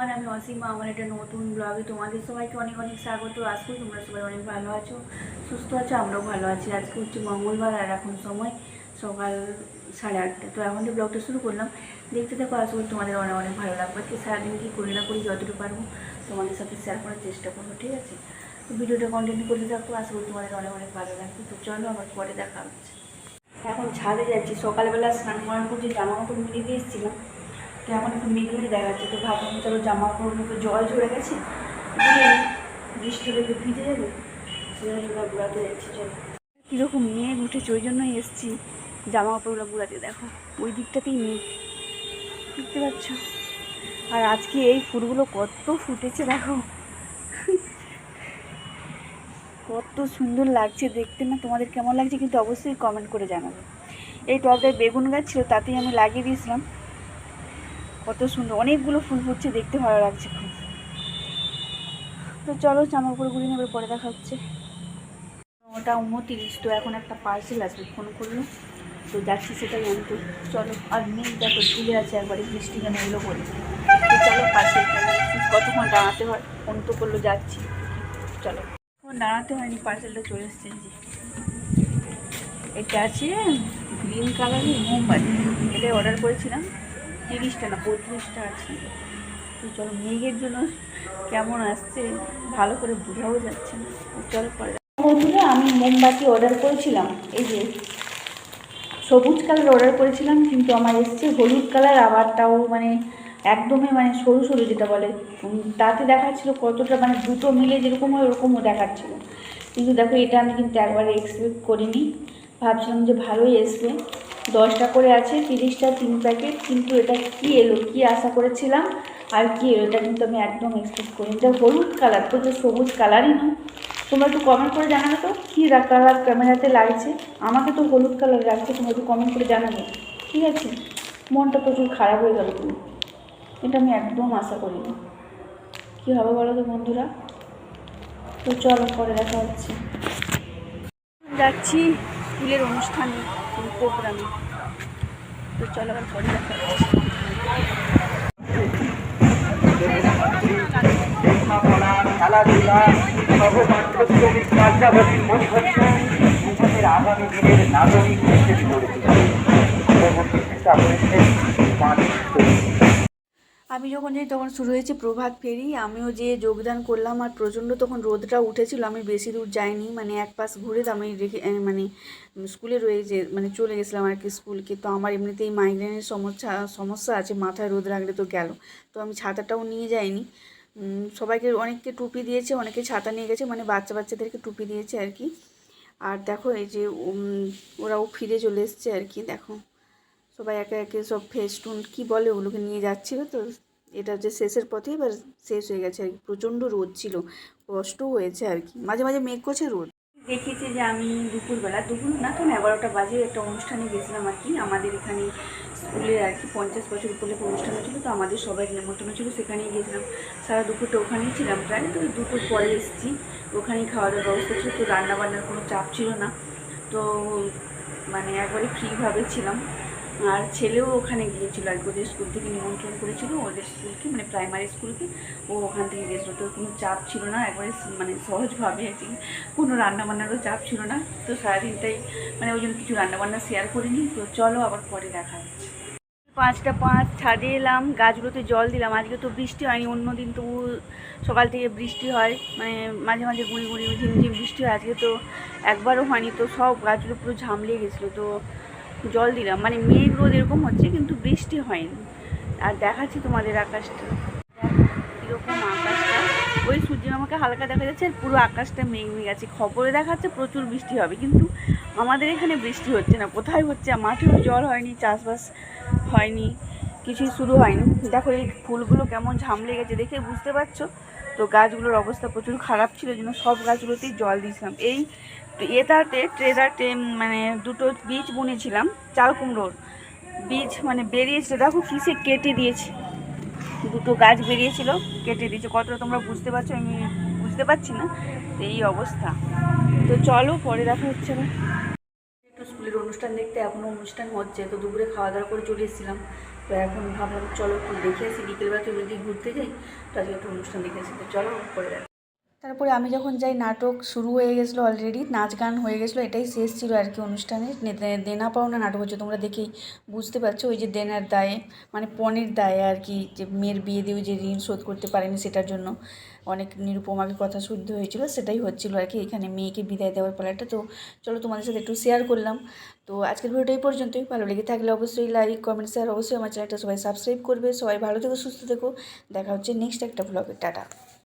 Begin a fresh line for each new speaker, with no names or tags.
আর আমি অসীমা, আমার একটা নতুন ব্লগে তোমাদের সবাইকে অনেক অনেক স্বাগত। আজকে তোমরা সবাই অনেক ভালো আছো, সুস্থ আছো, আমরাও ভালো আছি। আজকে হচ্ছে মঙ্গলবার আর এখন সময় সকাল সাড়ে আটটা। তো এখন ব্লগটা শুরু করলাম, দেখতে দেখো আশা করি তোমাদের অনেক অনেক ভালো লাগবে। আজকে সারাদিন কী করি না করি যতটুকু পারব তোমাদের সাথে শেয়ার করার চেষ্টা করব, ঠিক আছে? তো ভিডিওটা কন্টিনিউ করতে থাকব করি তোমাদের অনেক অনেক ভালো লাগবে। তো চলো আমার পরে দেখা হচ্ছে। এখন ছাদে যাচ্ছি। সকালবেলা স্নান করার করছি জামা কাপড় মিলিয়ে দিয়ে এখন একটু মেঘলি দেখা যাচ্ছে তো ভাবলাম চলো জামা কাপড় মতো জল ঝরে গেছে। বৃষ্টি হলে ভিজে যাবে। সেজন্য যাচ্ছি, চলো। কীরকম মেঘ উঠেছে, ওই জন্যই এসেছি। জামা কাপড়গুলো ঘুরাতে দেখো, ওই দিকটাতেই মেঘ। দেখতে পাচ্ছ? আর আজকে এই ফুলগুলো কত ফুটেছে, দেখো। কত সুন্দর লাগছে দেখতে, না? তোমাদের কেমন লাগছে কিন্তু অবশ্যই কমেন্ট করে জানাবে। এই টবটায় বেগুন গাছ ছিল, তাতেই আমি লাগিয়ে দিয়েছিলাম। কত সুন্দর, অনেকগুলো ফুল ফুটছে দেখতে ভালো লাগছে খুব। তো চলো জামা গুলি নেবে, পরে দেখা হচ্ছে। ওটা উনতিরিশ, তো এখন একটা পার্সেল আসবে ফোন করল। তো যাচ্ছি সেটাই আনতে। চলো, আর মেঘ দেখো ঝুলে আছে একবারে, বৃষ্টি কেন এলো বলে। তো চলো পার্সেলটা কতক্ষণ দাঁড়াতে হয়? ফোন তো করল, যাচ্ছি। চলো। দাঁড়াতে হয়নি পার্সেলটা চলে এসছে যে। এটা আছে গ্রিন কালারের মোমবাতি। এটাই অর্ডার করেছিলাম। তিরিশটা না, পঁয়ত্রিশটা আছে। তো চলো মেঘের জন্য কেমন আসছে, ভালো করে বোঝাও যাচ্ছে না। চলো, পরে বন্ধুরা, আমি মোমবাতি অর্ডার করেছিলাম। এই যে সবুজ কালার অর্ডার করেছিলাম, কিন্তু আমার এসছে হলুদ কালার আবার তাও মানে একদমই মানে সরু সরু যেটা বলে। তাতে দেখাচ্ছিল কতটা মানে দুটো মিলে যেরকম হয় ওরকমও দেখাচ্ছিল। কিন্তু দেখো, এটা আমি কিন্তু একবারে এক্সপেক্ট করিনি। ভাবছিলাম যে ভালোই আসবে দশটা করে আছে, তিরিশটা তিন প্যাকেট, কিন্তু এটা কি এলো, কি আশা করেছিলাম? আর কি এলো, এটা কিন্তু আমি একদম এক্সপেক্ট করি এটা হলুদ কালার তো যে সবুজ কালারই নয় তোমরা একটু কমেন্ট করে জানাবে তো, কী কালার ক্যামেরাতে লাগছে? আমাকে তো হলুদ কালার লাগছে, তোমরা একটু কমেন্ট করে জানাবে। ঠিক আছে? মনটা প্রচুর খারাপ হয়ে গেল কিন্তু। এটা আমি একদম আশা করিনি। কী হবে বলো তো বন্ধুরা? তো চলো পরে দেখা হচ্ছে। যাচ্ছি স্কুলের অনুষ্ঠানে। প্রোগ্রামে তো চলো পরে দেখা
আগামী দিনের নাগরিক হিসেবে গড়ে পরবর্তী চেষ্টা করেছে
আমি যখন যাই তখন শুরু হয়েছে প্রভাত ফেরি, আমিও যে যোগদান করলাম আর প্রচণ্ড তখন রোদটা উঠেছিল, আমি বেশি দূর যাইনি মানে এক পাশ ঘুরে তো আমি রেখে মানে স্কুলে রয়েছে মানে চলে গেছিলাম আর কি স্কুলকে, তো আমার এমনিতেই মাইগ্রেনের সমস্যা সমস্যা আছে, মাথায় রোদ লাগলে তো গেল। তো আমি ছাতাটাও নিয়ে যাইনি। সবাইকে অনেককে টুপি দিয়েছে, অনেকে ছাতা নিয়ে গেছে মানে বাচ্চা বাচ্চাদেরকে টুপি দিয়েছে আর কি। আর দেখো এই যে ওরাও ফিরে চলে এসছে আর কি, দেখো। সবাই একে একে সব ফেস্টুন, কী বলে ওগুলোকে নিয়ে যাচ্ছিল তো এটা হচ্ছে শেষের পথে এবার শেষ হয়ে গেছে আর কি, প্রচণ্ড রোদ ছিল, কষ্ট হয়েছে আর কি। মাঝে মাঝে মেঘ করছে রোদ। দেখিয়েছে যে আমি দুপুরবেলা, দুপুর না তো এগারোটা বাজে একটা অনুষ্ঠানে গেছিলাম আর কি। আমাদের এখানে স্কুলের আর কি পঞ্চাশ বছর উপলক্ষে অনুষ্ঠান ছিল তো আমাদের সবাই নিমন্ত্রণ ছিল, সেখানেই গেছিলাম। সারা দুপুরটা ওখানেই ছিলাম প্রায়, তো দুপুর পরে এসেছি, ওখানেই খাওয়া দাওয়ার ব্যবস্থা ছিল, তো রান্নাবান্নার কোনো চাপ ছিল না। তো মানে একবারে ফ্রিভাবে ছিলাম। আর ছেলেও ওখানে গিয়েছিল আর কি, ওদের স্কুল থেকে নিমন্ত্রণ করেছিল, ওদের স্কুলকে মানে প্রাইমারি স্কুলকে। ও ওখান থেকে গেছিল তো কোনো চাপ ছিল না, একবারে মানে সহজভাবে আর কি। কোনো রান্নাবান্নারও চাপ ছিল না। তো সারাদিনটাই মানে ওই জন্য কিছু রান্নাবান্না শেয়ার করিনি। তো চলো আবার পরে দেখা হচ্ছে। পাঁচটা পাঁচ, ছাদে এলাম, গাছগুলোতে জল দিলাম। আজকে তো বৃষ্টি হয়নি, অন্য দিন তো সকাল থেকে বৃষ্টি হয়। মানে মাঝে মাঝে গুঁড়ি গুঁড়ি, ঝিমঝিম বৃষ্টি হয়। আজকে তো একবারও হয়নি। তো সব গাছগুলো পুরো ঝামলিয়ে গেছিল। তো জল দিলাম। মানে মেঘ রোদ এরকম হচ্ছে, কিন্তু বৃষ্টি হয়নি। আর দেখাচ্ছি তোমাদের আকাশটা। কীরকম আকাশটা। ওই সূর্য আমাকে হালকা দেখা যাচ্ছে আর পুরো আকাশটা মেঘ মেঘ আছে। খবরে দেখাচ্ছে প্রচুর বৃষ্টি হবে, কিন্তু আমাদের এখানে বৃষ্টি হচ্ছে না। কোথায় হচ্ছে? মাঠেও জল হয়নি, চাষবাস হয়নি, কিছুই শুরু হয়নি। দেখো এই ফুলগুলো কেমন ঝামলে গেছে, দেখে বুঝতে পারছ? তো গাছগুলোর অবস্থা প্রচুর খারাপ ছিল জন্য সব গাছগুলোতেই জল দিয়েছিলাম। এই এটাতে ট্রেজারতে মানে দুটো বীজ বুনেছিলাম, চাল কুমড়োর বীজ মানে বেরিয়েছিল। দেখো কিসে কেটে দিয়েছি। দুটো গাছ বেরিয়েছিল, কেটে দিয়েছে। কতটা তোমরা বুঝতে পারছ আমি বুঝতে পারছি না, তো এই অবস্থা। তো চলো, পরে দেখা হচ্ছে না একটু স্কুলের অনুষ্ঠান দেখতে, এখনও অনুষ্ঠান হচ্ছে, তো দুপুরে খাওয়া দাওয়া করে চলে এসেছিলাম। তো এখন ভাবলাম, চলো একটু দেখে আসি, বিকেলবেলা তো যদি ঘুরতে যাই, তো আজকে একটু অনুষ্ঠান দেখে আসি। তো চলো করে দেখ তারপরে আমি যখন যাই, নাটক শুরু হয়ে গেছিল অলরেডি নাচ গান হয়ে গেছিল, এটাই শেষ ছিল আর কি অনুষ্ঠানে। দেনা পাওনা নাটক হচ্ছে, তোমরা দেখেই বুঝতে পারছ, ওই যে দেনার দায়ে মানে পণের দায়ে আর কি, যে মেয়ের বিয়ে দিয়ে যে ঋণ শোধ করতে পারেনি সেটার জন্য। অনেক নিরুপমাকে কথা শুদ্ধ হয়েছিল, সেটাই হচ্ছিল আর কি, এখানে মেয়েকে বিদায় দেওয়ার পালাটা। তো চলো তোমাদের সাথে একটু শেয়ার করলাম। তো আজকের ভিডিওটা এই পর্যন্তই, ভালো লেগে থাকলে অবশ্যই লাইক কমেন্ট শেয়ার অবশ্যই আমার চ্যানেলটা সবাই সাবস্ক্রাইব করবে। সবাই ভালো থেকো, সুস্থ থেকো। দেখা হচ্ছে নেক্সট একটা ব্লগে টাটা।